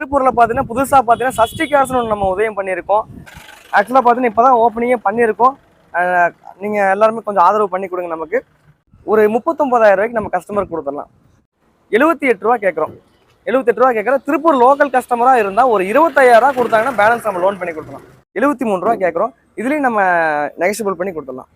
திருப்பூரில் பார்த்தீங்கன்னா புதுசாக பார்த்தீங்கன்னா சஷ்டி கேர்ஸ்னு ஒன்று நம்ம உதயம் பண்ணியிருக்கோம். ஆக்சுவலாக பார்த்தீங்கன்னா இப்போ தான் ஓப்பனிங்கே பண்ணியிருக்கோம். நீங்கள் எல்லாருமே கொஞ்சம் ஆதரவு பண்ணி கொடுங்க நமக்கு. ஒரு முப்பத்தொம்பதாயிரம் ரூபாய்க்கு நம்ம கஸ்டமருக்கு கொடுத்துடலாம். எழுபத்தி எட்டு ரூபா கேட்குறோம் எழுபத்தெட்டு ரூபா கேட்குறோம் திருப்பூர் லோக்கல் கஸ்டமராக இருந்தால் ஒரு இருபத்தாயிரரூவா கொடுத்தாங்கன்னா பேலன்ஸ் நம்ம லோன் பண்ணி கொடுத்துடலாம். எழுபத்தி மூணு ரூபா கேட்குறோம் இதுலேயும் நம்ம நெகஷியபிள் பண்ணி கொடுத்துடலாம்.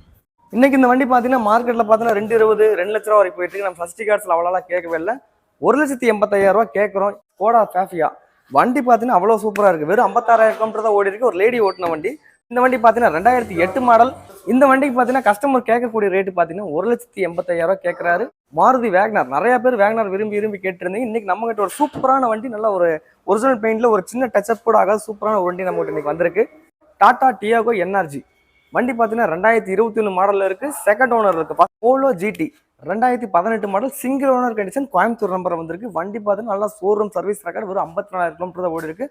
இன்றைக்கி இந்த வண்டி பார்த்தீங்கன்னா மார்க்கெட்டில் பார்த்தீங்கன்னா ரெண்டு இருபது ரெண்டு லட்ச ரூபா வரைக்கும் போயிட்டு நம்ம ஃபர்ஸ்ட் கார்ட்ஸில் அவ்வளோலாம் கேட்கவே இல்லை. ஒரு லட்சத்தி எண்பத்தாயிரரூவா கேட்குறோம் கோடா ஃபேஃபியா வண்டி பார்த்தீங்கன்னா அவ்வளோ சூப்பராக இருக்குது வெறும் ஐம்பத்தாறாயிரம் கிலோமீட்டர் தான் ஓடி இருக்கு. ஒரு லேடி ஓட்டின வண்டி. இந்த வண்டி பார்த்தீங்கன்னா ரெண்டாயிரத்தி எட்டு மாடல் இந்த வண்டிக்கு பார்த்தீங்கன்னா கஸ்டமர் கேட்கக்கூடிய ரேட்டு பார்த்தீங்கன்னா ஒரு லட்சத்தி எண்பத்தாயிரம் கேட்குறாரு மாருதி வேக்னார் நிறைய பேர் வேக்னார் விரும்பி விரும்பி கேட்டிருந்தீங்க. இன்னைக்கு நம்ம கிட்ட ஒரு சூப்பரான வண்டி நல்ல ஒரு ஒரிஜினல் பெயிண்ட்ல ஒரு சின்ன டச்சப் கூட ஆகாது. சூப்பரான ஒரு வண்டி நம்ம இன்றைக்கி இன்னைக்கு வந்திருக்கு. டாடா டியாகோ என்ஆர்ஜி வண்டி பார்த்தீங்கன்னா ரெண்டாயிரத்தி இருபத்தி ஒன்று மாடலில் இருக்கு. செகண்ட் ஓனர் இருக்கு. போலோ ஜிடி ரெண்டாயிரத்தி பதினெட்டு model single owner condition Coimbatore number வந்திருக்கு. வண்டி பார்த்தீங்கன்னா நல்லா ஷோரூம் சர்வீஸ் ரெக்கார்டு வெறும் ஐம்பத்தி நாலாயிரம் கிலோமீட்டர் தான் ஓடி இருக்கு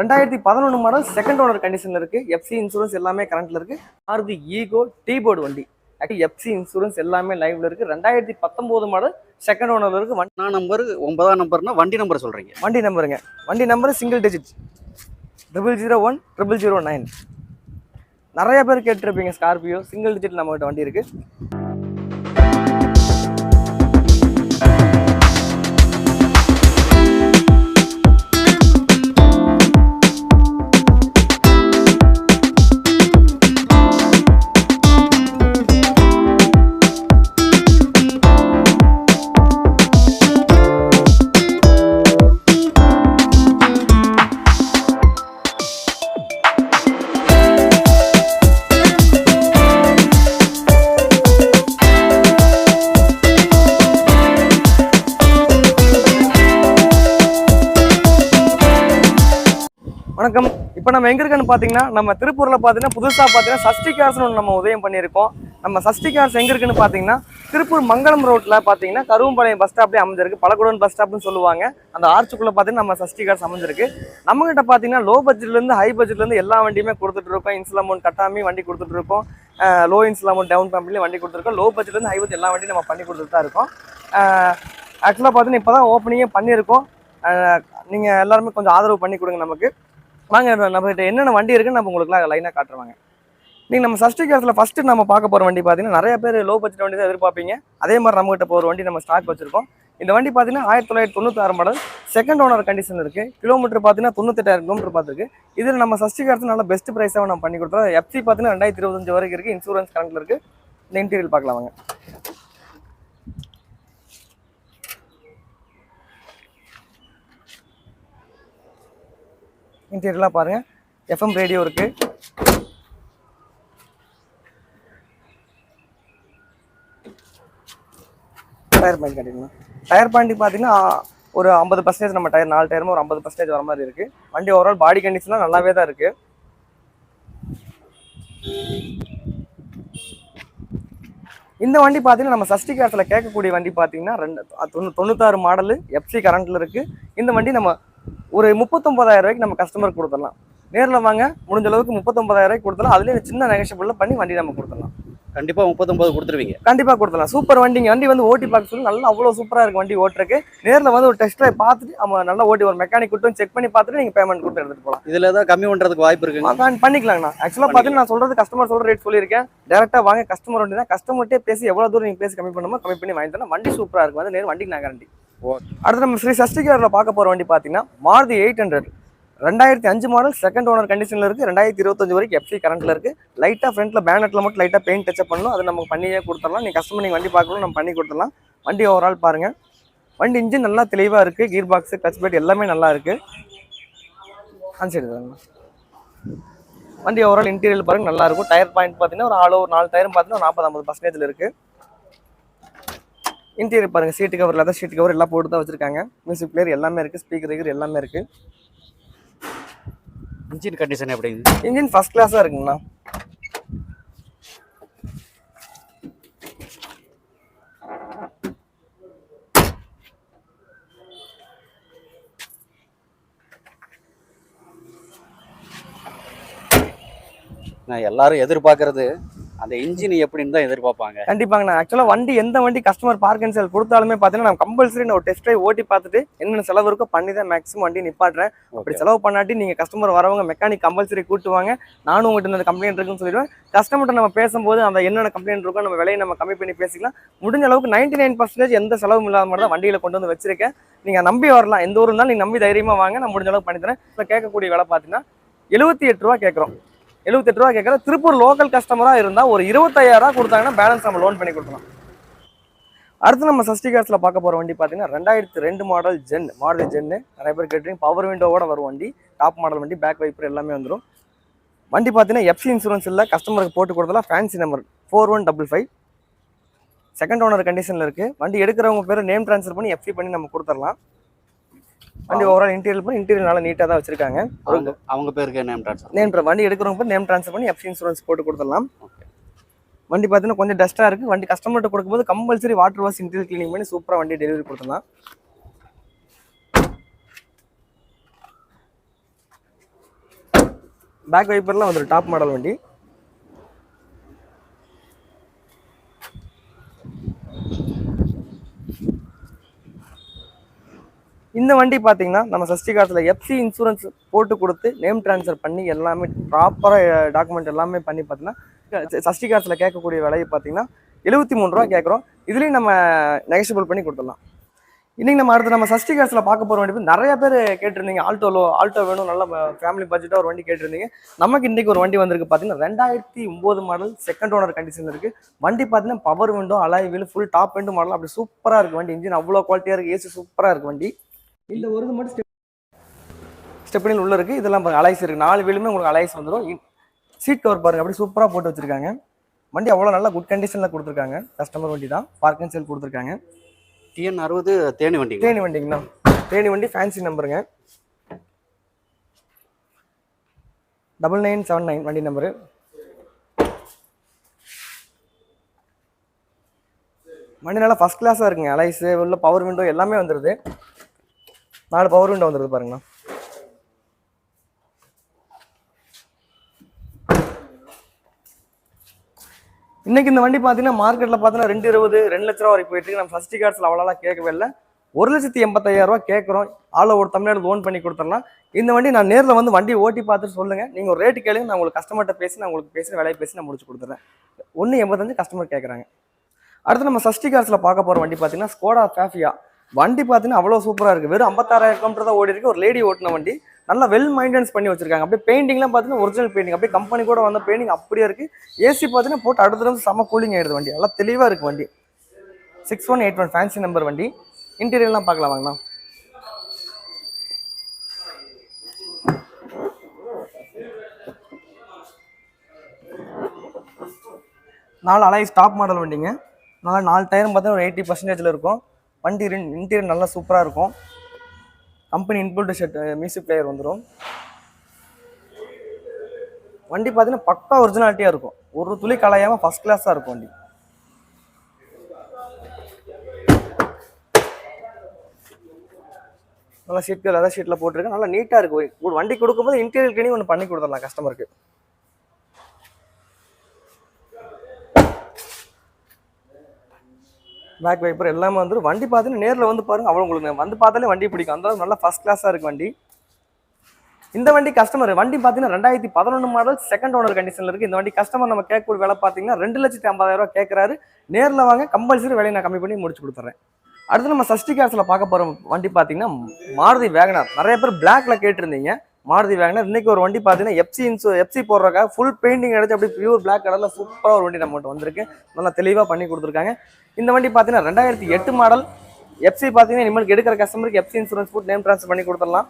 ரெண்டாயிரத்தி பதினொன்று மாடல் செகண்ட் ஓனர் கண்டிஷனில் இருக்கு. எஃப்சி இன்சூரன்ஸ் எல்லாமே கரண்ட்ல இருக்கு. மாருதி ஈகோ டீ போர்டு வண்டி. ஆக்சுவலி எஃப்சி இன்சூரன்ஸ் எல்லாமே லைவ்ல இருக்கு. ரெண்டாயிரத்தி பத்தொன்பது மாடல் செகண்ட் ஓனர் இருக்கு. வண்டி நான் நம்பர் ஒன்பதாம் நம்பர்னா வண்டி நம்பர் சொல்றீங்க. வண்டி நம்பருங்க வண்டி number single digit triple zero one triple zero nine நிறைய பேர் கேட்டிருப்பீங்க ஸ்கார்பியோ சிங்கிள் டிஜிட் நம்மகிட்ட வண்டி இருக்கு. நம்ம பார்த்தீங்கன்னா நம்ம திருப்பூரில் பார்த்தீங்கன்னா புதுசாக பார்த்தீங்கன்னா சஷ்டி கேர்ஸ்னு ஒன்று நம்ம உதயம் பண்ணியிருக்கோம். நம்ம சஷ்டி கேர்ஸ் எங்கே இருக்குன்னு பார்த்தீங்கன்னா திருப்பூர் மங்களம் ரோட்டில் பார்த்தீங்கன்னா கருவம்பாளையம் பஸ் ஸ்டாப்லேயே அமைஞ்சிருக்கு. பழகுடன் பஸ் ஸ்டாப்னு சொல்லுவாங்க. அந்த ஆர்ச்சுக்குள்ளே பார்த்தீங்கன்னா நம்ம சஷ்டி கேர்ஸ் அமைஞ்சிருக்கு. நம்மகிட்ட பார்த்தீங்கன்னா லோ பட்ஜெட்லேருந்து ஹை பட்ஜெட்லேருந்து எல்லா வண்டியுமே கொடுத்துட்டு இருக்கோம். இன்சுல் அமௌண்ட் கட்டாமே வண்டி கொடுத்துட்டு இருக்கோம். லோ இன்சுல் அமௌண்ட் டவுன் பேமெண்ட்லேயும் வண்டி கொடுத்துருக்கோம் லோ பட்ஜெட்லேருந்து ஹை பட்ஜெட் எல்லா வண்டியும் நம்ம பண்ணி கொடுத்துட்டு தான் இருக்கோம். ஆக்சுவலாக பார்த்தீங்கன்னா இப்போ தான் ஓப்பனிங்கே பண்ணியிருக்கோம். நீங்கள் எல்லாருமே கொஞ்சம் ஆதரவு பண்ணி கொடுங்க நமக்கு. வாங்க நம்ம கிட்ட என்னென்ன வண்டி இருக்குன்னு நம்ம உங்களுக்குலாம் லைனாக காட்டுருவாங்க நீங்கள் நம்ம சஷ்டி கேஸில் ஃபஸ்ட்டு நம்ம பார்க்க போகிற வண்டி பார்த்தீங்கன்னா நிறைய பேர் லோ பட்ஜெட் வண்டி தான் எதிர்பார்ப்பீங்க. அதே மாதிரி நம்மகிட்ட போகிற வண்டி நம்ம ஸ்டாக் வச்சிருக்கோம். இந்த வண்டி பார்த்தீங்கன்னா ஆயிரத்தி தொள்ளாயிரத்தி தொண்ணூத்தாறு மாடல் செகண்ட் ஓனர் கண்டிஷன் இருக்குது கிலோமீட்டர் பார்த்தீங்கன்னா தொண்ணூத்தெட்டாயிரம் கிலோமீட்டர் பார்த்துருக்கு இதில் நம்ம சஷ்டி கார்ஸ் நல்ல பெஸ்ட் ப்ரைஸாக நம்ம பண்ணி கொடுத்தோம் எஃப்சி பார்த்தீங்கன்னா ரெண்டாயிரத்தி இருபத்தஞ்சு வரைக்கும் இருக்குது இன்சூரன்ஸ் கரண்ட்டில் இருக்குது இந்த இன்டீரியல் பார்க்கலாம் இன்டீரியர்லாம் பாருங்கள் எஃப்எம் ரேடியோ இருக்குது டயர் பாயிண்ட் காட்டிக்கலாம் டயர் பாயிண்ட் பார்த்தீங்கன்னா ஒரு ஐம்பது பர்சன்டேஜ் நம்ம டயர் நாலு டயருமே ஒரு ஐம்பது பர்சன்டேஜ் வர மாதிரி இருக்குது வண்டி ஓவரால் பாடி கண்டிஷன்லாம் நல்லாவே தான் இருக்குது இந்த வண்டி பார்த்தீங்கன்னா நம்ம சஷ்டி காலத்தில் கேட்கக்கூடிய வண்டி பார்த்தீங்கன்னா ரெண்டு தொண்ணூ தொண்ணூத்தாறு மாடலு எஃப்சி கரண்ட்டில் இருக்குது இந்த வண்டி நம்ம ஒரு முப்பத்தொம்பதாயிரம் ரூபாய்க்கு நம்ம கஸ்டமருக்கு கொடுத்துடலாம். நேரில் வாங்க முடிஞ்ச அளவுக்கு முப்பத்தொம்பதாயிரம் ரூபாய்க்கு கொடுத்துடலாம். அதுலேயும் சின்ன நெகஷபிளில் பண்ணி வண்டி நம்ம கொடுத்துடலாம். கண்டிப்பா முப்பத்தொன்பது கொடுத்துருவீங்க. கண்டிப்பாக கொடுத்துடலாம். சூப்பர் வண்டிங்க வண்டி வந்து ஓட்டி பார்க்க சொல்லி. நல்லா அவ்வளோ சூப்பராக இருக்கு வண்டி ஓட்டுறக்கு நேரில் வந்து ஒரு டெஸ்ட் ட்ரைவ் பார்த்துட்டு நம்ம நல்லா ஓட்டி ஒரு மெக்கானிக் கூட்டம் செக் பண்ணி பார்த்துட்டு நீங்கள் பேமெண்ட் கொடுத்து எடுத்துகிட்டு போகலாம் இதுல ஏதாவது கம்மி பண்றதுக்கு வாய்ப்பு இருக்குங்க பண்ணிக்கலாங்கண்ணா. ஆக்சுவலாக பார்த்தீங்கன்னா நான் சொல்றது கஸ்டமர் சொல்ற ரேட் சொல்லியிருக்கேன். டேரெக்டாக வாங்க கஸ்டமர் வண்டி தான் கஸ்டமர்கிட்டே பேசி எவ்வளோ தூரம் நீங்கள் பேசி கம்மி பண்ணுமோ கம்மி பண்ணி வாங்கி தரேன் வண்டி சூப்பராக இருக்கும் வந்து நேரம் வண்டிக்கு நான் கேரண்டி. அடுத்து நம்ம ஸ்ரீ சஷ்டிகாரில் பார்க்க போகிற வண்டி பார்த்தீங்கன்னா மாருதி எயிட் ஹண்ட்ரட். ரெண்டாயிரத்தி அஞ்சு மாடல் செகண்ட் ஓனர் கண்டிஷனில் இருக்குது ரெண்டாயிரத்தி இருபத்தஞ்சு வரைக்கும் எஃப்சி கரண்ட்டில் இருக்குது லைட்டாக ஃப்ரண்ட்டில் பேனட்டில் மட்டும் லைட்டாக பெயிண்ட் டச்சப் பண்ணணும். அது நம்ம பண்ணியே கொடுத்துடலாம். நீங்கள் கஸ்டமர் நீங்கள் வண்டி பார்க்கணும் நம்ம பண்ணி கொடுத்துடலாம். வண்டி ஓவரால் பாருங்கள் வண்டி இன்ஜின் நல்லா தெளிவாக இருக்குது கீர் பாக்ஸு டச் பேட் எல்லாமே நல்லா இருக்குது ஆ சரி வண்டி ஓவரால் இன்டீரியல் பாருங்க நல்லாயிருக்கும் டயர் பாயிண்ட் பார்த்தீங்கன்னா ஒரு ஆள் ஒரு நாலு டயரும் பார்த்தீங்கன்னா ஒரு நாற்பது ஐம்பது பர்சன்டேஜில் இருக்குது இன்டீரியர் பாருங்க seat cover leather seat cover எல்லாம் போட்டு தான் வச்சிருக்காங்க. மியூசிக் பிளேயர் எல்லாமே இருக்கு ஸ்பீக்கர் கீர் எல்லாமே இருக்கு. இன்ஜின் கண்டிஷன் எப்படிங்க இன்ஜின் ஃபர்ஸ்ட் கிளாஸாக இருக்குங்கண்ணா. நான் எல்லாரும் எதிர்பார்க்கறது அந்த இன்ஜின் எப்படின்னு தான் எதிர்பார்ப்பாங்க. கண்டிப்பாங்க நான் ஆக்சுவலாக வண்டி எந்த வண்டி கஸ்டமர் பார்க் அண்ட் சேல் கொடுத்தாலுமே பார்த்தீங்கன்னா நான் கம்பல்சரி நான் ஒரு டெஸ்ட் ட்ரைவ் ஓட்டி பார்த்துட்டு என்னென்ன செலவு இருக்கோ பண்ணி தான் மேக்ஸிமம் வண்டி நிப்பாட்டுறேன். அப்படி செலவு பண்ணாட்டி நீங்கள் கஸ்டமர் வரவங்க மெக்கானிக் கம்பல்சரி கூட்டுவாங்க. நானும் உங்கள்கிட்ட இந்த கம்ப்ளைண்ட் இருக்குன்னு சொல்லிடுவேன். கஸ்டமர்கிட்ட நம்ம பேசும்போது அந்த என்னென்ன கம்ப்ளைண்ட் இருக்கோ நம்ம விலையை நம்ம கம்மி பண்ணி பேசிக்கலாம். முடிஞ்ச அளவுக்கு நைன்டி நைன் பர்சன்டேஜ் எந்த செலவும் இல்லாத மாதிரி தான் வண்டியில் கொண்டு வந்து வச்சிருக்கேன். நீங்கள் நம்பி வரலாம். எந்த ஊர் இருந்தாலும் நீங்கள் நம்பி தைரியமாக வாங்க நான் முடிஞ்ச அளவுக்கு பண்ணி தரேன். இப்போ கேட்கக்கூடிய விலை பார்த்தீங்கன்னா எழுபத்தி எட்டு ரூபா கேட்குறோம். எழுபத்தெட்டு ரூபா கேட்குறோம் திருப்பூர் லோக்கல் கஸ்டமராக இருந்தால் ஒரு இருபத்தாயிரம் ரூபா கொடுத்தாங்கன்னா பேலன்ஸ் நம்ம லோன் பண்ணி கொடுக்கலாம். அடுத்து நம்ம சஷ்டி காசில் பார்க்க போகிற வண்டி பார்த்தீங்கன்னா ரெண்டாயிரத்து ரெண்டு மாடல் ஜென் மாடல் ஜென்னு நிறைய பேர் கேட்டுருங்க பவர் விண்டோவோட வரும் வண்டி டாப் மாடல் வண்டி பேக் வைப்பர் எல்லாமே வந்துடும் வண்டி பார்த்தீங்கன்னா எஃப்சி இன்சூரன்ஸ் இல்லை கஸ்டமருக்கு போட்டு கொடுத்தலாம் fancy number four one double five second owner கண்டிஷனில் இருக்குது வண்டி எடுக்கிறவங்க பேர் நேம் ட்ரான்ஸ்ஃபர் பண்ணி எஃப்சி பண்ணி நம்ம கொடுத்துடலாம். வண்டி ஓவரால் இன்டீரியல் பண்ணி இன்டீரியர் நல்லா நீட்டாக தான் வச்சிருக்காங்க. அவங்க பேருக்கு நேம் ட்ரான்ஸ்ஃபர் நேம் வண்டி எடுக்கிறவங்க நேம் ட்ரான்ஸ்ஃபர் பண்ணி எஃப்சி இன்சூரன்ஸ் போட்டு கொடுத்துடலாம். வண்டி பார்த்தீங்கன்னா கொஞ்சம் டஸ்ட்டாக இருக்குது வண்டி கஸ்டமர்கிட்ட கொடுக்கும்போது compulsory water wash interior cleaning பண்ணி சூப்பராக வண்டி டெலிவரி கொடுத்துடலாம். பேக் வைப்பர்லாம் வந்துடும் டாப் மாடல் வண்டி. இந்த வண்டி பார்த்தீங்கன்னா நம்ம சஷ்டி காலத்தில் எஃப்சி இன்சூரன்ஸ் போட்டு கொடுத்து நேம் ட்ரான்ஸ்ஃபர் பண்ணி எல்லாமே ப்ராப்பராக டாக்குமெண்ட் எல்லாமே பண்ணி பார்த்தீங்கன்னா சஷ்டி காலத்தில் கேட்கக்கூடிய விலையை பார்த்தீங்கன்னா எழுபத்தி மூணு ரூபா கேட்குறோம். இதுலேயும் நம்ம நெகஷியபிள் பண்ணி கொடுத்துடலாம். இன்னைக்கு நம்ம அடுத்து நம்ம சஷ்டி காசில் பார்க்க போகிற வண்டி நிறைய பேர் கேட்டிருந்தீங்க. ஆல்டோலோ ஆல்டோ வேணும் நல்ல ஃபேமிலி பட்ஜெட்டாக ஒரு வண்டி கேட்டிருந்தீங்க. நமக்கு இன்றைக்கி ஒரு வண்டி வந்திருக்கு பார்த்தீங்கன்னா ரெண்டாயிரத்தி ஒம்பது மாடல் செகண்ட் ஓனர் கண்டிஷன் இருக்குது வண்டி பார்த்தீங்கன்னா power window alloy wheel full top window model அப்படி சூப்பராக இருக்குது வண்டி. இன்ஜின் அவ்வளோ குவாலிட்டியாக இருக்குது ஏசி சூப்பராக இருக்குது வண்டி. இந்த ஒரு இது மட்டும் ஸ்டெப் ஸ்டெப்னில் உள்ள இருக்குது இதெல்லாம் பாருங்க. அலைஸ் இருக்குது நாலு வீலுமே உங்களுக்கு அலைஸ் வந்துடும் சீட் கவர் பாருங்க. அப்படி சூப்பராக போட்டு வச்சிருக்காங்க. வண்டி அவ்வளோ நல்லா குட் கண்டிஷனில் கொடுத்துருக்காங்க. கஸ்டமர் வண்டி தான். பார்க் அண்ட் சேல் கொடுத்துருக்காங்க. டிஎன் அறுபது தேனி வண்டிங்க தேனி வண்டிங்கண்ணா தேனி வண்டி ஃபேன்சி நம்பருங்க டபுள் நைன் செவன் நைன் வண்டி நம்பரு வண்டி நல்லா ஃபஸ்ட் கிளாஸாக இருக்குங்க. அலைஸு உள்ள பவர் விண்டோ எல்லாமே வந்துடுது நாலு பவர் விண்டோ வந்துடுது பாருங்கண்ணா. இன்னைக்கு இந்த வண்டி பார்த்தீங்கன்னா மார்க்கெட்டில் பார்த்தீங்கன்னா ரெண்டு இருபது ரெண்டு லட்ச ரூபா வரைக்கும் போயிட்டு நம்ம ஃபர்ஸ்ட் கார்ட்ஸில் அவ்வளோலாம் கேட்கவே இல்லை. ஒரு லட்சத்தி எண்பத்தாயிரம் ரூபா கேட்குறோம். ஆள் ஒரு தமிழ்நாடு லோன் பண்ணி கொடுத்துடலாம். இந்த வண்டி நான் நேரில் வந்து வண்டி ஓட்டி பார்த்துட்டு சொல்லுங்கள் நீங்கள் ஒரு ரேட்டு கேளுங்க. நான் உங்களுக்கு கஸ்டமர்கிட்ட பேசி நான் உங்களுக்கு பேசி விலையை பேசி நான் முடிச்சு கொடுத்துட்றேன் ஒன்று எண்பத்தஞ்சு கஸ்டமர் கேட்குறாங்க அடுத்து நம்ம சஷ்டி கார்ஸில் பார்க்க போகிற வண்டி பார்த்தீங்கன்னா ஸ்கோடா ஃபேஃபியா வண்டி பார்த்தீங்கன்னா அவ்வளோ சூப்பராக இருக்குது வெறும் ஐம்பத்தாறாயிரம் கிலோமீட்டர் தான் ஓடி இருக்கு ஒரு லேடி ஓட்டின வண்டி. நல்லா வெல் மெயின்டெனன்ஸ் பண்ணி வச்சிருக்காங்க. அப்படியே பெயிண்டிங்லாம் பார்த்தீங்கன்னா ஒரிஜினல் பெயிண்டிங் அப்படியே கம்பெனி கூட வந்த பெயிண்டிங் அப்படியே இருக்குது ஏசி பார்த்தீங்கன்னா போட்டு அடுத்துலேருந்து வந்து செம்ம கூலிங் ஆயிடுது வண்டி. நல்லா தெளிவாக இருக்குது வண்டி. Six one eight one fancy number வண்டி. இன்டீரியர்லாம் பார்க்கலாம் வாங்கண்ணா நாலு அலாய் ஸ்டாப் மாடல் வண்டிங்க. நல்லா நாலு டயரும் பார்த்தீங்கன்னா ஒரு எயிட்டி பர்சன்டேஜில் இருக்கும். வண்டி இன்டீரியர் நல்லா சூப்பராக இருக்கும். Company inbuilt shirt music player வந்துடும் வண்டி பார்த்தீங்கன்னா பக்கா ஒரிஜினாலிட்டியாக இருக்கும். ஒரு துளி கலையாமல் ஃபஸ்ட் கிளாஸாக இருக்கும் வண்டி. நல்லா சீட் அதான் ஷீட்டில் போட்டிருக்கு. நல்லா நீட்டாக இருக்கும் வண்டி கொடுக்கும்போது இன்டீரியர் கிளீனிங் ஒன்று பண்ணி கொடுத்துடலாம் கஸ்டமருக்கு பேக் வைப்பர் எல்லாமே வந்துடும் வண்டி பார்த்தீங்கன்னா நேரில் வந்து பாருங்க. அவ்வளோ உங்களுக்கு வந்து பார்த்தாலே வண்டி பிடிக்கும். அந்த நல்லா ஃபஸ்ட் கிளாஸாக இருக்குது வண்டி. இந்த வண்டி கஸ்டமர் வண்டி பார்த்தீங்கன்னா ரெண்டாயிரத்தி பதினொன்று மாடல் செகண்ட் ஓனர் கண்டிஷனில் இருக்குது இந்த வண்டி கஸ்டமர் நம்ம கேட்கக்கூடிய விலை பார்த்தீங்கன்னா ரெண்டு லட்சத்தி ஐம்பதாயிரரூவா கேட்குறாரு. நேரில் வாங்க கம்பல்சரி விலையை நான் கம்மி பண்ணி முடிச்சு கொடுத்துறேன். அடுத்து நம்ம சஷ்டி கேர்ஸில் பார்க்க போகிற வண்டி பார்த்தீங்கன்னா மாருதி வேகனார் நிறைய பேர் பிளாக்ல கேட்டிருந்தீங்க. மாருதி வேகனர் இன்னைக்கு ஒரு வண்டி பார்த்தீங்கன்னா எஃப்சி இன்சூ எஃப்சி போடுறக்காக ஃபுல் பெயிண்டிங் அடிச்சு அப்படியே பியூர் பிளாக் கலரில் சூப்பராக ஒரு வண்டி நம்மகிட்ட வந்திருக்கு. நல்லா தெளிவாக பண்ணி கொடுத்துருக்காங்க. இந்த வண்டி பார்த்தீங்கன்னா ரெண்டாயிரத்தி எட்டு மாடல் எஃப்சி பார்த்தீங்கன்னா இனிமேல் எடுக்கிற கஸ்டமருக்கு எஃப்சி இன்சூரன்ஸ் போட்டு நேம் ட்ரான்ஸ்ஃபர் பண்ணி கொடுத்துடலாம்.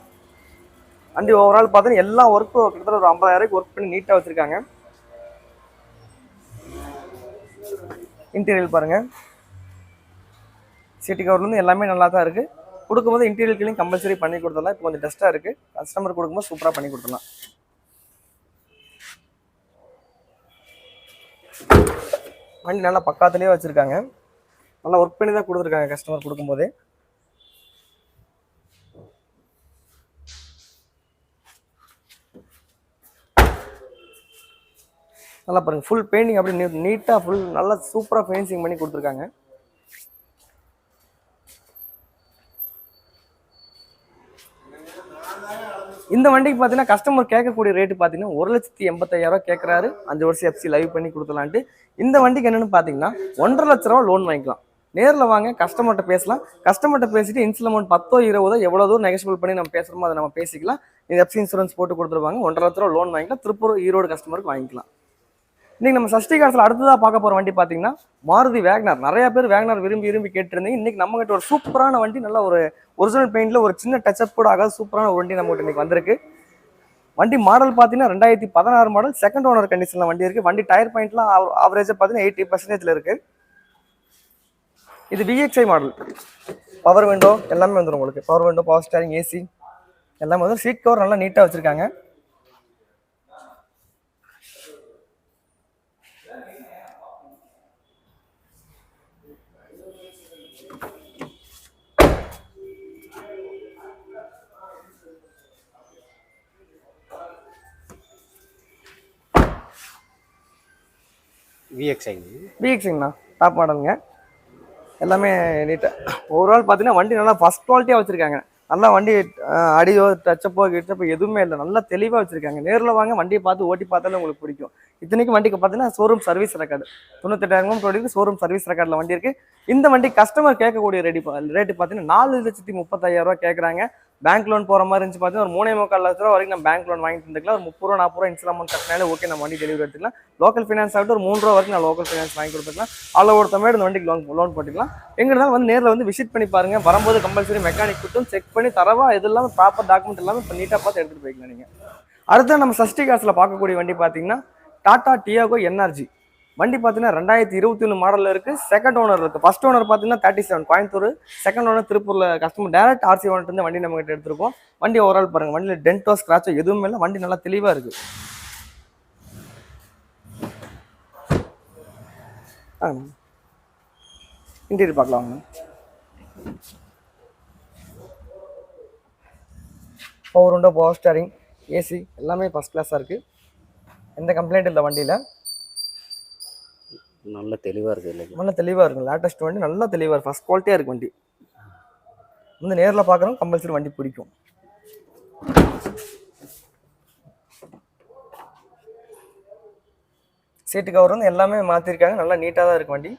வண்டி ஓவரால் பார்த்தீங்கன்னா எல்லா ஒர்க்கும் கிட்டத்தட்ட ஒரு ஐம்பதாயிரம் ஒர்க் பண்ணி நீட்டாக வச்சுருக்காங்க. இன்டீரியல் பாருங்கள் சீட்டு கவர்லேருந்து எல்லாமே நல்லா தான் இருக்குது கொடுக்கும்போது இன்டீரியர் கிளீன் கம்பல்சரி பண்ணி கொடுத்துடலாம். இப்போ கொஞ்சம் டஸ்ட்டாக இருக்குது கஸ்டமர் கொடுக்கும்போது சூப்பராக பண்ணி கொடுத்துடலாம். வண்டி நல்லா பக்காத்துலேயே வச்சுருக்காங்க. நல்லா ஒர்க் பண்ணி தான் கொடுத்துருக்காங்க கஸ்டமர் கொடுக்கும்போதே. நல்லா பாருங்கள் ஃபுல் பெயிண்டிங் அப்படி நீ நீட்டாக ஃபுல் நல்லா சூப்பராக ஃபென்சிங் பண்ணி கொடுத்துருக்காங்க. இந்த வண்டிக்கு பார்த்தீங்கன்னா கஸ்டமர் கேட்கக்கூடிய ரேட்டு பார்த்தீங்கன்னா ஒரு லட்சத்தி எண்பத்தாயிரம் கேட்குறாரு அஞ்சு வருஷம் எஃப்சி லைவ் பண்ணி கொடுத்துலான்ட்டு இந்த வண்டிக்கு என்னென்னு பார்த்தீங்கன்னா ஒன்றரை லட்ச ரூபா லோன் வாங்கிக்கலாம். நேரில் வாங்க கஸ்டமர்கிட்ட பேசலாம். கஸ்டமர்கிட்ட பேசிட்டு இன்சில் அமௌண்ட் பத்தோ இருபதோ எவ்வளோ தூரம் நெகசிபிள் பண்ணி நம்ம பேசுகிறோமோ அதை நம்ம பேசிக்கலாம். இந்த எஃப்சி இன்சூரன்ஸ் போட்டு கொடுத்துருவாங்க. ஒன்றரை லட்ச ரூபா லோன் வாங்கிக்கலாம். திருப்பூர் ஈரோடு கஸ்டமருக்கு வாங்கிக்கலாம். இன்னைக்கு நம்ம சஷ்டி காலத்தில் அடுத்ததாக பார்க்க போகிற வண்டி பார்த்தீங்கன்னா மாருதி வேக்னார் நிறைய பேர் வேக்னார் விரும்பி விரும்பி கேட்டிருந்தீங்க. இன்னைக்கு நம்ம கிட்ட ஒரு சூப்பரான வண்டி நல்ல ஒரு ஒரிஜினல் பெயிண்ட்டில் ஒரு சின்ன டச்சப் கூட ஆகாத சூப்பரான ஒரு வண்டி நம்ம கிட்ட இன்னைக்கு வந்திருக்கு. வண்டி மாடல் பார்த்தீங்கன்னா ரெண்டாயிரத்தி பதினாறு மாடல் செகண்ட் ஓனர் கண்டிஷனில் வண்டி இருக்குது வண்டி டயர் பாயிண்ட்லாம் ஆவரேஜாக பார்த்தீங்கன்னா எயிட்டி பர்சன்டேஜில் இருக்குது இது விஎக்ஸ்ஐ மாடல் பவர் விண்டோ எல்லாமே வந்துடும் உங்களுக்கு. Power window power steering AC எல்லாமே வந்து சீட் கவர் நல்லா நீட்டாக வச்சுருக்காங்க. விஎக்ஸ்ஐ பிஎக்ஸுங்கண்ணா டாப் மாடலுங்க எல்லாமே நீட்டாக ஓவரால் பார்த்தீங்கன்னா வண்டி நல்லா ஃபஸ்ட் குவாலிட்டியாக வச்சுருக்காங்க. நல்லா வண்டி அடியோ டச்சப்போ கிட்டப்போ எதுவுமே இல்லை. நல்லா தெளிவாக வச்சுருக்காங்க. நேரில் வாங்க வண்டியை பார்த்து ஓட்டி பார்த்தாலே உங்களுக்கு பிடிக்கும். இத்தனைக்கும் வண்டிக்கு பார்த்தீங்கன்னா ஷோரூம் சர்வீஸ் ரெக்கார்டு தொண்ணூத்தெட்டாயிரம் கிலோமீட்டர் ஷோரூம் சர்வீஸ் ரெக்கார்டில் வண்டி இருக்குது இந்த வண்டி கஸ்டமர் கேட்கக்கூடிய ரெடி ரேட்டு பார்த்தீங்கன்னா நாலு லட்சத்தி முப்பத்தாயிரம் ரூபா கேட்குறாங்க பேங்க் லோன் போகிற மாதிரி இருந்துச்சு பார்த்தீங்கன்னா ஒரு மூணே முக்கால் லட்ச ரூபா வரைக்கும் நம்ம பேங்க் லோன் வாங்கிட்டு இருந்துக்கலாம். ஒரு முப்பது ரூபா நாற்பது ரூபா இன்ஸ்டால் அமௌண்ட் கட்டினாலே ஓகே நம்ம வண்டி டெலிவரி எடுத்துக்கலாம். லோக்கல் ஃபினான்ஸ் ஆகிட்டு ஒரு மூணு ரூபா வரைக்கும் நான் லோக்கல் ஃபினான்ஸ் வாங்கி கொடுத்துக்கலாம். அதில் ஒருத்தமே இந்த வண்டிக்கு லோன் லோன் போட்டுக்கலாம். எங்க வந்து நேரில் வந்து விசிட் பண்ணி பாருங்க. வரும்போது கம்பல்சரி மெக்கானிக் கூட்டும் செக் பண்ணி தரவா இது இல்லாமல் ப்ராப்பர் டாக்குமெண்ட் எல்லாமே இப்போ நீட்டாக பார்த்து எடுத்துகிட்டு போய்க்கலாம் நீங்கள் அடுத்து நம்ம சஷ்டி காசில் பார்க்கக்கூடிய வண்டி பார்த்தீங்கன்னா டாடா டியாகோ என்ஆர்ஜி வண்டி பார்த்தீங்கன்னா ரெண்டாயிரத்தி இருபத்தி ஒன்று மாடலில் இருக்குது செகண்ட் ஓனர் இருக்குது ஃபஸ்ட் ஓனர் பார்த்தீங்கன்னா thirty seven Coimbatore. Second owner திருப்பூரில் கஸ்டமர் டேரக்ட் ஆர்சி ஓனர்ட்டு வண்டி நம்ம கிட்ட எடுத்துருக்கோம். வண்டி ஓவரால் பாருங்க. வண்டியில் டென்ட்டோ ஸ்க்ராச்சோ எதுவுமே இல்லை. வண்டி நல்லா தெளிவாக இருக்குது ஆ. இன்டீரியர் பார்க்கலாம் power window power steering AC எல்லாமே ஃபஸ்ட் கிளாஸாக இருக்குது எந்த கம்ப்ளைண்ட் இல்லை வண்டியில்? நல்ல தெளிவாக இருக்குது இல்லைங்க நல்ல தெளிவாக இருக்கும் லேட்டஸ்ட் வண்டி நல்லா தெளிவாக இருக்கும் ஃபஸ்ட் குவாலிட்டியாக இருக்கு வண்டி. வந்து நேரில் பார்க்குறோம் கம்பல்சரி வண்டி பிடிக்கும். சீட்டு கவர் வந்து எல்லாமே மாற்றிருக்காங்க நல்லா நீட்டாக தான் இருக்கு வண்டி.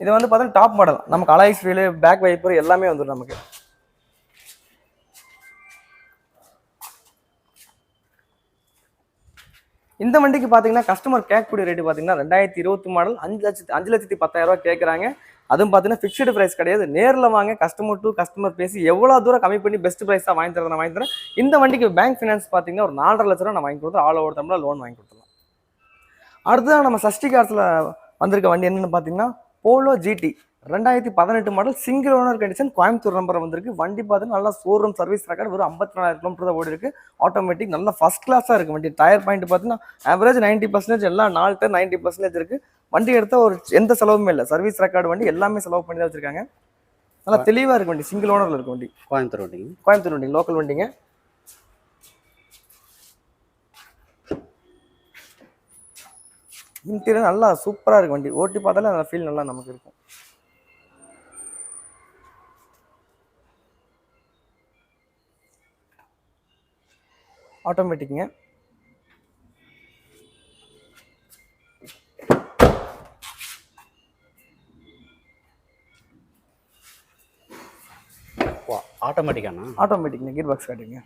இது வந்து பார்த்தீங்கன்னா டாப் மாடல் நமக்கு அலாய்ஸ் வீலு பேக் வைப்பர் எல்லாமே வந்துடும் நமக்கு. இந்த வண்டிக்கு பார்த்தீங்கன்னா கஸ்டமர் கேட்கக்கூடிய ரேட்டு பார்த்தீங்கன்னா ரெண்டாயிரத்தி இருபத்தி மாடல் அஞ்சு லட்சத்து அஞ்சு லட்சத்தி பத்தாயிரம் ரூபாய் கேட்குறாங்க அதுவும் பார்த்தீங்கன்னா ஃபிக்ஸ்டு ப்ரைஸ் கிடையாது. நேரில் வாங்க கஸ்டமர் டு கஸ்டமர் பேசி எவ்வளோ தூரம் கம்மி பண்ணி பெஸ்ட் ப்ரைஸாக வாங்கி தரேன் நான் வாங்கி தரேன். இந்த வண்டிக்கு பேங்க் ஃபினான்ஸ் பார்த்தீங்கன்னா ஒரு நாலரை லட்ச ரூபா நான் வாங்கி கொடுத்துருவோம் ஆல் ஓவர் தமிழில் லோன் வாங்கி கொடுத்துருவோம் அடுத்ததான் நம்ம சஷ்டி கார்ஸில் வந்திருக்க வண்டி என்னென்னு பார்த்தீங்கன்னா போலோ ஜிடி ரெண்டாயிரத்தி பதினெட்டு model single owner condition Coimbatore number வந்திருக்கு. வண்டி பார்த்தீங்கன்னா நல்லா ஷோரூம் சர்வீஸ் ரெக்கார்டு வெறும் ஐம்பத்தி நாலாயிரம் கிலோமீட்டர் தான் ஓடி இருக்கு ஆட்டோமேட்டிக் நல்லா ஃபர்ஸ்ட் கிளாஸாக இருக்கு வண்டி. டயர் பாயிண்ட் பார்த்தீங்கன்னா ஆவரேஜ் நைன்ட்டி பர்சன்டேஜ் எல்லாம் நாலு டயர் நைன்ட்டி பர்சன்டேஜ் இருக்கு. வண்டி எடுத்தால் ஒரு எந்த செலவுமே இல்லை. சர்வீஸ் ரெக்கார்டு வண்டி எல்லாமே செலவு பண்ணி தான் வச்சிருக்காங்க. நல்லா தெளிவாக இருக்கு வண்டி. சிங்கிள் ஓனரில் இருக்கு வண்டி. கோயம்புத்தூர் வண்டிங்க. கோயம்புத்தூர் வண்டி லோக்கல் வண்டிங்க. இன்டீரியர் நல்லா சூப்பராக இருக்கு வண்டி. ஓட்டி பார்த்தாலே அந்த ஃபீல் நல்லா நமக்கு இருக்கும். ஆட்டோமேட்டிக்ங்க ஓ ஆட்டோமேட்டிக்காண்ணா ஆட்டோமேட்டிக்ங்க கீர் பாக்ஸ் காட்டுங்க.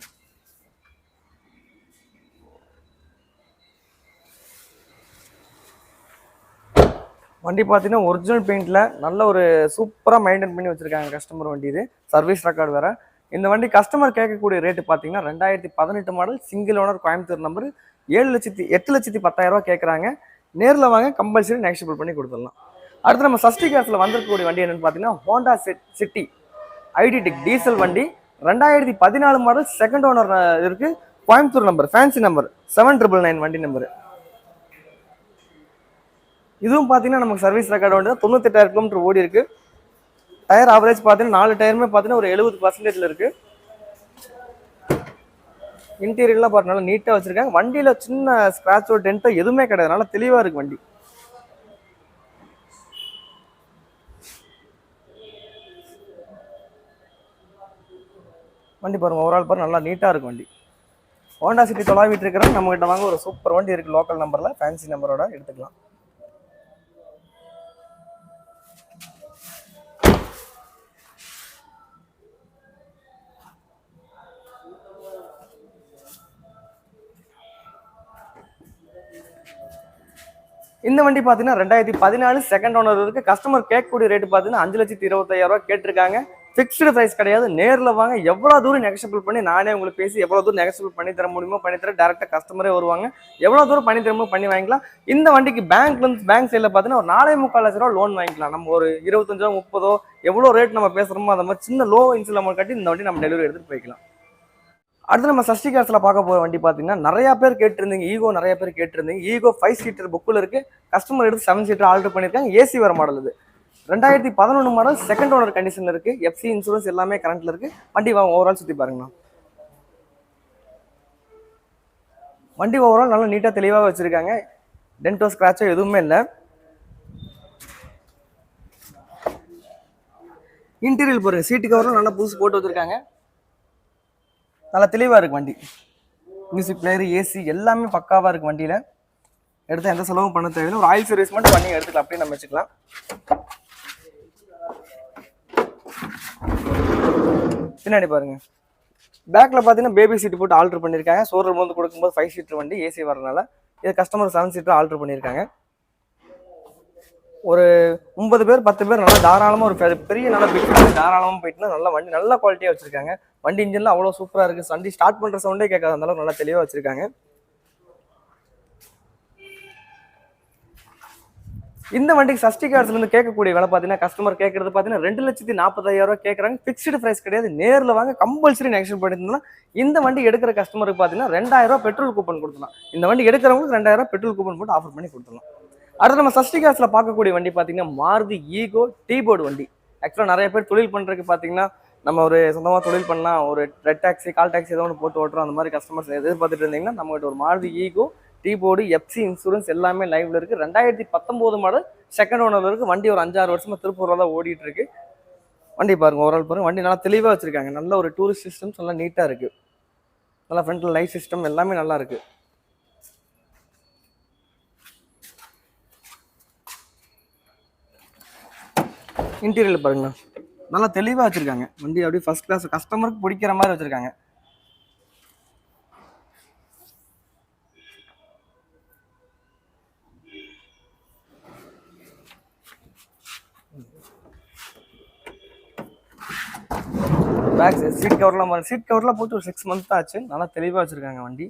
வண்டி பார்த்தீங்கன்னா ஒரிஜினல் பெயிண்டில் நல்ல ஒரு சூப்பராக மெயின்டைன் பண்ணி வச்சுருக்காங்க கஸ்டமர் வண்டி இது. சர்வீஸ் ரெக்கார்டு வேறு. இந்த வண்டி கஸ்டமர் கேட்கக்கூடிய ரேட்டு பார்த்தீங்கன்னா ரெண்டாயிரத்தி பதினெட்டு model single owner Coimbatore number ஏழு லட்சத்தி எட்டு லட்சத்தி பத்தாயிரம் கேட்குறாங்க. நேரில் வாங்க கம்பல்சரி நெக்ஸ்டபிள் பண்ணி கொடுத்துடலாம். அடுத்து நம்ம சஷ்டி கிளாஸில் வந்திருக்கக்கூடிய வண்டி என்னென்னு பார்த்தீங்கன்னா ஹோண்டா சிட்டி ஐடிடிக் டீசல் வண்டி. ரெண்டாயிரத்தி பதினாலு மாடல் செகண்ட் ஓனர் இருக்குது Coimbatore number fancy number seven triple nine வண்டி நம்பர் இதுவும் பார்த்தீங்கன்னா நமக்கு சர்வீஸ் ரெக்கார்டு வந்து தொண்ணூத்தெட்டாயிரம் கிலோமீட்டர் ஓடி இருக்குது டயர் ஆவரேஜ் பார்த்தீங்கன்னா நாலு டயருமே பார்த்தீங்கன்னா ஒரு எழுபது பர்சன்டேஜில் இருக்கு. இன்டீரியர்லாம் பார்த்தனால நீட்டாக வச்சுருக்காங்க. வண்டியில் சின்ன ஸ்க்ராச்சோ டென்ட்டோ எதுவுமே கிடையாது. நல்லா தெளிவாக இருக்குது வண்டி. வண்டி பாருங்கள் ஓவரால் பாருங்கள் நல்லா நீட்டாக இருக்கும் வண்டி. ஹோண்டா சிட்டி தொலாவிட்டு இருக்கிறோம் நம்மகிட்ட வாங்க ஒரு சூப்பர் வண்டி இருக்குது லோக்கல் நம்பரில் ஃபேன்சி நம்பரோட எடுத்துக்கலாம். இந்த வண்டி பார்த்தீங்கன்னா ரெண்டாயிரத்தி பதினாலு செகண்ட் ஓனர் இருக்குது கஸ்டமர் கேட்கக்கூடிய ரேட்டு பார்த்தீங்கன்னா அஞ்சு லட்சத்தி இருபத்தாயிரம் ரூபாய் கேட்டிருக்காங்க. ஃபிக்ஸ்டு ப்ரைஸ் கிடையாது. நேரில் வாங்க. எவ்வளோ தூரம் நெகசபிள் பண்ணி நானே உங்களுக்கு பேசி எவ்வளோ தூரம் நெகசபிள் பண்ணி தர முடியுமோ பண்ணி தர டேரெக்டாக கஸ்டமரே வருவாங்க. எவ்வளோ தூரம் பண்ணி தரமோ பண்ணி வாங்கிக்கலாம். இந்த வண்டிக்கு பேங்க்ல இருந்து பேங்க் சைடில் பார்த்தீங்கன்னா ஒரு நாலே முக்கால் லட்ச ரூபா லோன் வாங்கிக்கலாம். நம்ம ஒரு இருபத்தஞ்சோ முப்பதோ எவ்வளோ ரேட் நம்ம பேசுகிறோமோ அந்த மாதிரி சின்ன லோ இன்சில் அமௌண்ட் கட்டி இந்த வண்டி நம்ம டெலிவரி எடுத்துகிட்டு போய்க்கலாம். அடுத்து நம்ம சஷ்டி காசில் பார்க்க போகிற வண்டி பார்த்தீங்கன்னா நிறைய பேர் கேட்டிருந்தீங்க ஈகோ நிறைய பேர் கேட்டிருந்தீங்க. ஈகோ ஃபைவ் சீட்டர் புக்கில் இருக்குது கஸ்டமர் எடுத்து செவன் சீட்டர் ஆர்டர் பண்ணியிருக்காங்க. ஏசி வர மாடல் இது. ரெண்டாயிரத்தி பதினொன்று மாடல் செகண்ட் ஓனர் கண்டிஷனில் இருக்குது எஃப்சி இன்சூரன்ஸ் எல்லாமே கரண்ட்ல இருக்குது வண்டி வாங்க ஓவரால் சுற்றி பாருங்கண்ணா. வண்டி ஓவரால் நல்லா நீட்டாக தெளிவாக வச்சுருக்காங்க. டென்டோ ஸ்க்ராச்சோ எதுவுமே இல்லை. இன்டீரியல் பாருங்க. சீட்டு கவரும் நல்லா புதுசு போட்டு வச்சுருக்காங்க. நல்லா தெளிவாக இருக்கு வண்டி. மியூசிக் பிளேயர் ஏசி எல்லாமே பக்காவாக இருக்கு வண்டியில். எடுத்து எந்த செலவும் பண்ண தேவையில்லை. ஒரு ஆயில் சர்வீஸ் மட்டும் பண்ணி எடுத்துக்கலாம். அப்படியே நம்ம வச்சுக்கலாம். பின்னாடி பாருங்க. பேக்கில் பார்த்தீங்கன்னா பேபி சீட் போட்டு ஆல்டர் பண்ணியிருக்காங்க ஷோரூம் வந்து கொடுக்கும்போது ஃபைவ் சீட்டர் வண்டி ஏசி வரனால இது கஸ்டமர் செவன் சீட்டர் ஆல்டர் பண்ணியிருக்காங்க ஒரு ஒன்பது பேர் பத்து பேர் நல்லா தாராளமாக ஒரு பெரிய- பெரிய நல்ல பிக் தாராளமாக போயிட்டுனா நல்ல வண்டி நல்ல குவாலிட்டியாக வச்சுருக்காங்க. வண்டி இன்ஜின்லாம் அவ்வளோ சூப்பராக இருக்குது வண்டி ஸ்டார்ட் பண்ணுற சவுண்டே கேட்காத அந்த அளவுக்கு நல்லா தெளிவாக வச்சிருக்காங்க. இந்த வண்டிக்கு சஷ்டி கார்ஸ்ல இருந்து கேட்கக்கூடிய விலை பார்த்தீங்கன்னா கஸ்டமர் கேட்கறது பார்த்தீங்கன்னா ரெண்டு லட்சத்தி நாற்பதாயிரம் ரூபாய் கேட்குறாங்க. ஃபிக்ஸ்டு பிரைஸ் கிடையாது. நேரில் வாங்க கம்பல்சரி நெக்ஸ்ட் பண்ணியிருந்தா இந்த வண்டி எடுக்கிற கஸ்டமருக்கு பார்த்தீங்கன்னா ரெண்டாயிரம் ரூபாய் பெட்ரோல் கூப்பன் கொடுத்துலாம் இந்த வண்டி எடுக்கிறவங்களுக்கு ரெண்டாயிரம் ரூபாய் பெட்ரோல் கூப்பன் போட்டு ஆஃபர் பண்ணி கொடுத்துலாம் அடுத்து நம்ம சஷ்டி காசில் பார்க்கக்கூடிய வண்டி பார்த்தீங்கன்னா மாருதி ஈகோ டீபோர்டு வண்டி. ஆக்சுவலாக நிறைய பேர் தொழில் பண்ணுறதுக்கு பார்த்தீங்கன்னா நம்ம ஒரு சொந்தமாக தொழில் பண்ணால் ஒரு ரெட் டாக்ஸி கால் டாக்ஸி ஏதோ ஒன்று போட்டு ஓட்டுறோம் அந்த மாதிரி கஸ்டமர்ஸ் எதிர்பார்த்துட்டு இருந்தீங்கன்னா நம்மகிட்ட ஒரு Maruti Eeco T board FC insurance எல்லாமே லைவ்ல இருக்கு. ரெண்டாயிரத்தி பத்தொம்போது மாடல் செகண்ட் ஓனர் இருக்கு. வண்டி ஒரு அஞ்சாறு வருஷமா திருப்பூர்ல தான் ஓடிட்டு இருக்கு. வண்டி பாருங்க ஓரளவு பாருங்க. வண்டி நல்லா தெளிவாக வச்சிருக்காங்க. நல்ல ஒரு டூரிஸ்ட் சிஸ்டம் நல்லா நீட்டாக இருக்கு. நல்லா ஃப்ரண்ட்ல லைட் சிஸ்டம் எல்லாமே நல்லா இருக்கு. இன்டீரியர் பாருங்கண்ணா. நல்லா தெளிவாக வச்சுருக்காங்க. வண்டி அப்படியே ஃபர்ஸ்ட் கிளாஸ் கஸ்டமருக்கு பிடிக்கிற மாதிரி வச்சுருக்காங்க. பேக் சீட் கவர்லாம் சீட் கவர்லாம் போட்டு ஒரு சிக்ஸ் மந்த் ஆச்சு. நல்லா தெளிவாக வச்சுருக்காங்க வண்டி.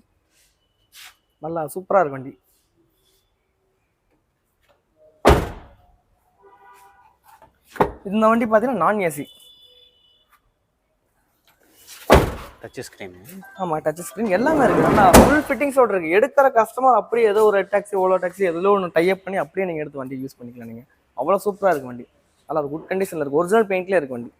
நல்லா சூப்பராக இருக்கு வண்டி. இந்த வண்டி பார்த்தீங்கன்னா நான் ஏசி டச் ஸ்க்ரீன் ஆமாம் டச் ஸ்க்ரீன் எல்லாமே இருக்குது நல்லா ஃபுல் ஃபிட்டிங்ஸோட இருக்குது எடுக்கிற கஸ்டமர் அப்படியே ஏதோ ஒரு டாக்ஸி ஓலோ டாக்ஸி எதிலோ ஒன்று டைப் பண்ணி அப்படியே நீங்கள் எடுத்து வண்டி யூஸ் பண்ணிக்கலாம் நீங்கள் அவ்வளோ சூப்பராக இருக்கு வண்டி. நல்லா குட் கண்டிஷனில் இருக்குது ஒரிஜினல் பெயிண்ட்லேயே இருக்கு வண்டி.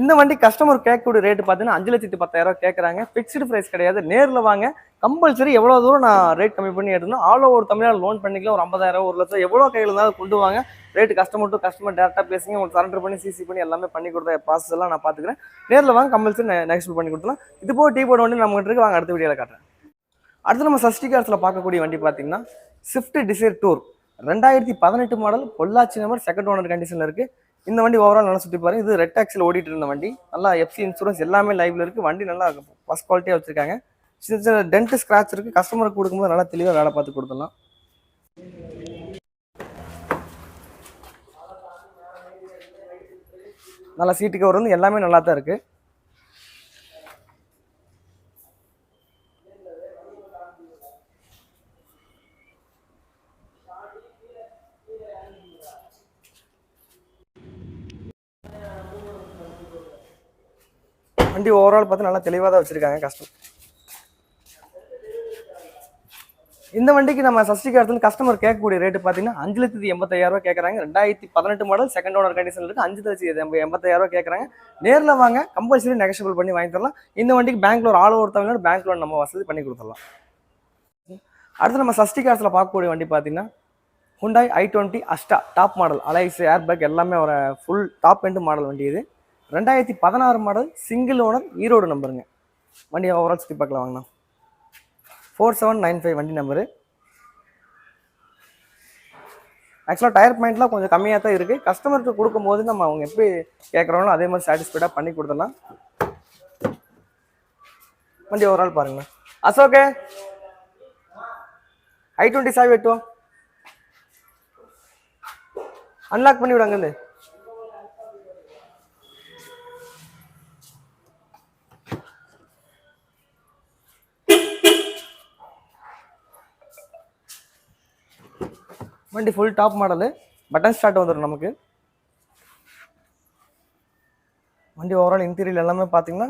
இந்த வண்டி கஸ்டமர் கேட்கக்கூடிய ரேட் பார்த்தீங்கன்னா அஞ்சு லட்சத்தி பத்தாயிரம் கேட்குறாங்க ஃபிக்ஸ்டு ப்ரைஸ் கிடையாது. நேரில் வாங்க. கம்பல்சரி எவ்வளோ தூரம் நான் ரேட் கம்மி பண்ணி எடுக்கணும்? ஆல் ஓவர் தமிழ்நாடு லோன் பண்ணிக்கலாம். ஒரு ஐம்பதாயிரம் ஒரு லட்சம் எவ்வளோ கையில் இருந்தாலும் கொண்டு வாங்க. ரேட் கஸ்டமர் டு கஸ்டமர் டேரெக்டாக பேசுங்க. உங்களுக்கு சரண்டர் பண்ணி சிசி பண்ணி எல்லாமே பண்ணி கொடுத்த ப்ராசஸ் எல்லாம் நான் பார்த்துக்கிறேன் நேரில் வாங்க கம்பல்சரி நெக்ஸ்ட் பண்ணி கொடுத்துலாம் இது போக டீ போர்டு வண்டி நம்ம இருக்கு. வாங்க அடுத்த வீடியோவில் காட்டுறேன். அடுத்து நம்ம சஷ்டி கார்ஸில் பார்க்கக்கூடிய வண்டி பார்த்தீங்கன்னா ஸ்விஃப்ட் டிசைர் டூர் ரெண்டாயிரத்தி பதினெட்டு model Pollachi number second owner கண்டிஷனில் இருக்குது இந்த வண்டி ஓவரால் நல்லா சுற்றி பாருங்க. இது ரெட் ஆக்சில் ஓடிட்டு இருந்த வண்டி. நல்லா எஃப்சி இன்சூரன்ஸ் எல்லாமே லைவ்ல இருக்குது வண்டி நல்லா ஃபஸ்ட் குவாலிட்டியாக வச்சுருக்காங்க. சின்ன சின்ன டென்ட் ஸ்க்ராட்ச் இருக்குது கஸ்டமருக்கு கொடுக்கும்போது நல்லா தெளிவாக வேலை பார்த்து கொடுத்துடலாம். நல்லா சீட்டு கவர் வந்து எல்லாமே நல்லா தான் இருக்குது வண்டி ஓவரால் பார்த்து நல்லா தெளிவாக தான் வச்சுருக்காங்க கஸ்டம் இந்த வண்டிக்கு நம்ம சஷ்டி காலத்துல கஸ்டமர் கேட்கக்கூடிய ரேட்டு பார்த்தீங்கன்னா அஞ்சு லட்சத்தி எண்பத்தாயிரரூவா கேட்குறாங்க. ரெண்டாயிரத்தி பதினெட்டு மாடல் செகண்ட் ஓனர் கண்டிஷன் இருக்குது அஞ்சு லட்சத்தி எண்ப- எண்பத்தாயிரம் ரூபாய் கேட்குறாங்க. நேரில் வாங்க கம்பல்சரி நெகஷியபிள் பண்ணி வாங்கி தரலாம். இந்த வண்டிக்கு bank loan all over Tamil Nadu bank loan நம்ம வசதி பண்ணி கொடுத்துடலாம். அடுத்து நம்ம சஷ்டி காலத்தில் பார்க்கக்கூடிய வண்டி பார்த்தீங்கன்னா Hyundai i twenty Asta top model alloys air bag எல்லாமே ஒரு ஃபுல் டாப் எண்டு மாடல் வண்டி இது. ரெண்டாயிரத்தி பதினாறு மாடல் சிங்கிள் ஓனர் ஈரோடு நம்பருங்க வண்டி ஓவரால் சுற்றி பார்க்கலாம் வாங்கண்ணா. ஃபோர் செவன் நைன் ஃபைவ் வண்டி நம்பரு ஆக்சுவலாக டயர் பாயிண்ட்லாம் கொஞ்சம் கம்மியாக தான் இருக்குது கஸ்டமருக்கு கொடுக்கும்போது நம்ம அவங்க எப்படி கேட்குறாங்களோ அதே மாதிரி சாட்டிஸ்ஃபைடாக பண்ணி கொடுத்துடலாம். வண்டி ஓவரால் பாருங்கண்ணா. அசோகே? ஐ டுவெண்ட்டி சாவி வெட்டும் அன்லாக் பண்ணி விடு அங்கேருந்து. வண்டி full top model button start வந்துடும் நமக்கு. வண்டி ஓவரால் இன்டீரியர் எல்லாமே பார்த்தீங்கன்னா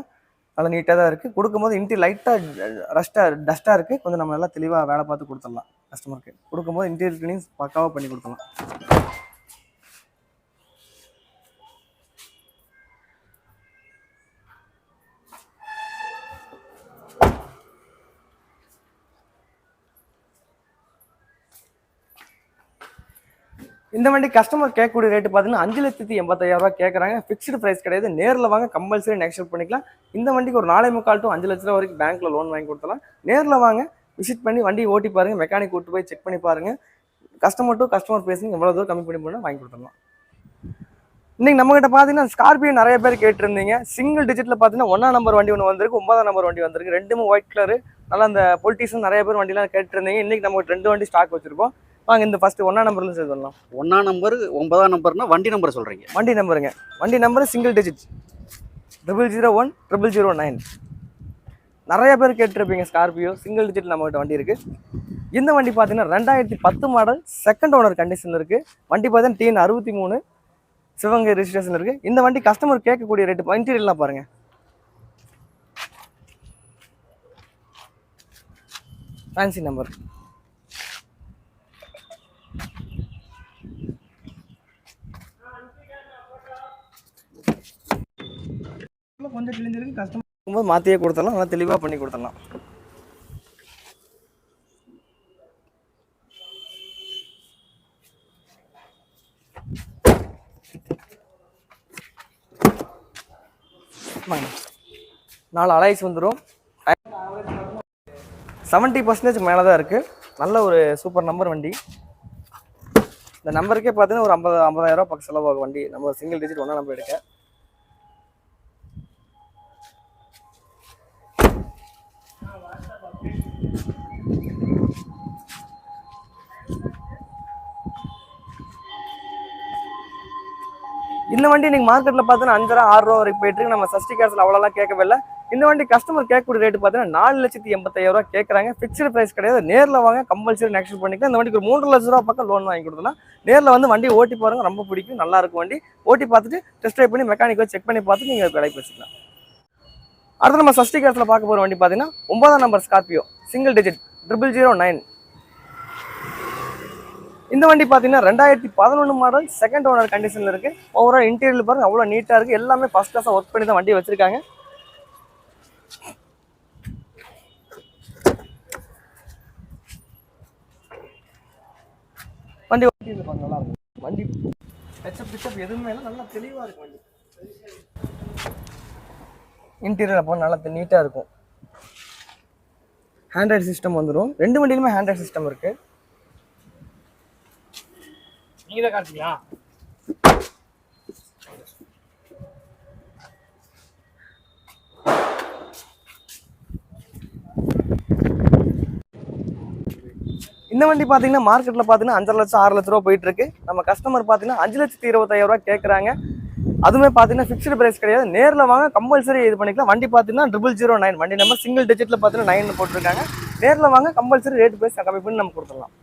நல்லா நீட்டாக தான் இருக்குது கொடுக்கும்போது இன்டீரியர் லைட்டாக ரஸ்ட்டாக டஸ்ட்டாக இருக்குது கொஞ்சம் நம்ம நல்லா தெளிவாக வேலை பார்த்து கொடுத்துடலாம் கஸ்டமருக்கு கொடுக்கும்போது இன்டீரியர் க்ளீனிங் பக்காவாக பண்ணி கொடுத்துடலாம் இந்த வண்டி கஸ்டமர் கேட்கக்கூடிய ரேட்டு பார்த்தீங்கன்னா அஞ்சு லட்சத்தி எண்பத்தாயிரம் ரூபா கேட்குறாங்க ஃபிக்ஸ்டு ப்ரைஸ் கிடையாது. நேரில் வாங்க கம்பல்சரி நெக்ஸ்ட் பண்ணிக்கலாம். இந்த வண்டிக்கு ஒரு நாலே முக்கால் டு அஞ்சு லட்ச ரூபா வரைக்கும் பேங்க்ல லோன் வாங்கி கொடுத்தலாம் நேரில் வாங்க விசிட் பண்ணி வண்டி ஓட்டி பாருங்க. மெக்கானிக் கூட்டு போய் செக் பண்ணி பாருங்க. கஸ்டமர் டு கஸ்டமர் பேசுங்க. எவ்வளோ தூரம் கம்மி பண்ணி பண்ணால் வாங்கி கொடுத்துடலாம். இன்னைக்கு நம்ம கிட்ட பார்த்தீங்கன்னா ஸ்கார்பியோ நிறைய பேர் கேட்டிருந்தீங்க. சிங்கிள் டிஜிட்டில் பார்த்தீங்கன்னா ஒன்றா நம்பர் வண்டி ஒன்று வந்திருக்கு ஒன்பதாம் நம்பர் வண்டி வந்திருக்கு. ரெண்டுமே ஒயிட் கலர் நல்லா அந்த பொலிட்டிஷன் நிறைய பேர் வண்டிலாம் கேட்டிருந்தீங்க. இன்னைக்கு நம்ம ரெண்டு வண்டி ஸ்டாக் வச்சிருக்கோம். வாங்க இந்த ஃபர்ஸ்ட் ஒன்றா நம்பர்ல சேர்த்து வரலாம் ஒன்னா நம்பர் ஒன்பதாம் நம்பர்னா வண்டி நம்பர் சொல்றீங்க. வண்டி நம்பருங்க வண்டி number single digit triple zero one triple zero nine நிறைய பேர் கேட்டிருப்பீங்க ஸ்கார்பியோ சிங்கிள் டிஜிட் நம்மகிட்ட வண்டி இருக்கு. இந்த வண்டி பார்த்தீங்கன்னா ரெண்டாயிரத்தி பத்து மாடல் செகண்ட் ஓனர் கண்டிஷனில் இருக்கு. வண்டி பார்த்தீங்கன்னா டிஎன் அறுபத்தி மூணு சிவகங்கை ரெஜிஸ்ட்ரேஷன் இருக்கு. இந்த வண்டி கஸ்டமர் கேட்கக்கூடிய ரேட்டு இன்டீரியர்லாம் பாருங்க. ஃபேன்சி நம்பர் வந்து கிழிஞ்சிருக்கு கஸ்டமர் மாற்றியே கொடுத்துடலாம் நல்லா தெளிவாக பண்ணி கொடுத்துடலாம். நாலு அலைஸ் வந்துடும் செவன்ட்டி பர்சன்டேஜ் மேலே தான் இருக்குது நல்ல ஒரு சூப்பர் நம்பர் வண்டி. இந்த நம்பருக்கே பார்த்தீங்கன்னா ஒரு ஐம்பது ஐம்பதாயிரம் பக்கம் செலவாகும் வண்டி. நம்ம சிங்கிள் டிஜிட் ஒன்றா நம்பர் எடுக்க. இந்த வண்டி நீங்கள் மார்க்கெட்டில் பார்த்தீங்கன்னா அஞ்சு ஆறு ரூபா வரைக்கும் போயிட்டு இருக்கு நம்ம சஷ்டி காசில் அவ்வளோலாம் கேட்கவே இல்லை. இந்த வண்டி கஸ்டமர் கேட்கக்கூடிய ரேட்டு பார்த்தீங்கன்னா நாலு லட்சத்தி எண்பத்தாயிரம் ரூபா கேட்குறாங்க. ஃபிக்ஸ்டு ப்ரைஸ் கிடையாது. நேரில் வாங்க கம்பல்சரி நெக்ஸ்ட் பண்ணிக்கலாம். இந்த வண்டிக்கு ஒரு மூன்று லட்ச ரூபா பக்கம் லோன் வாங்கி கொடுத்தலாம் நேரில் வந்து வண்டி ஓட்டி பாருங்க ரொம்ப பிடிக்கும். நல்லா இருக்கும் வண்டி. ஓட்டி பார்த்துட்டு டெஸ்ட் ட்ரைவ் பண்ணி மெக்கானிக் வச்சு செக் பண்ணி பார்த்து நீங்கள் விலைக்கு வச்சுக்கலாம். அடுத்து நம்ம சஷ்டி காசில் பார்க்க போகிற வண்டி பார்த்தீங்கன்னா ஒன்பதாம் number Scorpio single digit triple zero nine இந்த வண்டி பார்த்தீங்கன்னா ரெண்டாயிரத்தி பதினொன்று மாடல் செகண்ட் ஓனர் கண்டிஷனில் இருக்குது ஓவரால் இன்டீரியர் பாருங்க அவ்வளோ நீட்டாக இருக்குது எல்லாமே ஃபஸ்ட் கிளாஸாக ஒர்க் பண்ணி தான் வண்டி வச்சிருக்காங்க. வண்டி ஓட்டி நல்லா இருக்கும் வண்டி ஹெச்அப் பிச்சப் எதுவுமே இல்லை நல்லா தெளிவாக இருக்கும் வண்டி. இன்டீரியர் அப்போ நல்லா நீட்டாக இருக்கும். ஹேண்ட்ரைட் சிஸ்டம் வந்துடும் ரெண்டு வண்டியிலுமே ஹேண்ட்ரைட் சிஸ்டம் இருக்குது நீங்க தான் காட்டுறியா இந்த வண்டி பார்த்தீங்கன்னா மார்க்கெட்டில் பார்த்தீங்கன்னா அஞ்சரை லட்சம் ஆறு லட்ச ரூபா போயிட்டு இருக்கு நம்ம கஸ்டமர் பார்த்தீங்கன்னா அஞ்சு லட்சத்தி இருபத்தாயிரம் ரூபா கேட்குறாங்க அதுவுமே பார்த்தீங்கன்னா ஃபிக்ஸ்டு பிரைஸ் கிடையாது. நேரில் வாங்க கம்பல்சரி இது பண்ணிக்கலாம். வண்டி பார்த்தீங்கன்னா ட்ரிபிள் ஜீரோ நைன் வண்டி நம்ம சிங்கிள் டிஜிட்டில் பார்த்தீங்கன்னா நைன் போட்டிருக்காங்க. நேரில் வாங்க கம்பல்சரி ரேட் பிரைஸ் கம்மி பண்ணி நம்ம கொடுத்துடலாம்.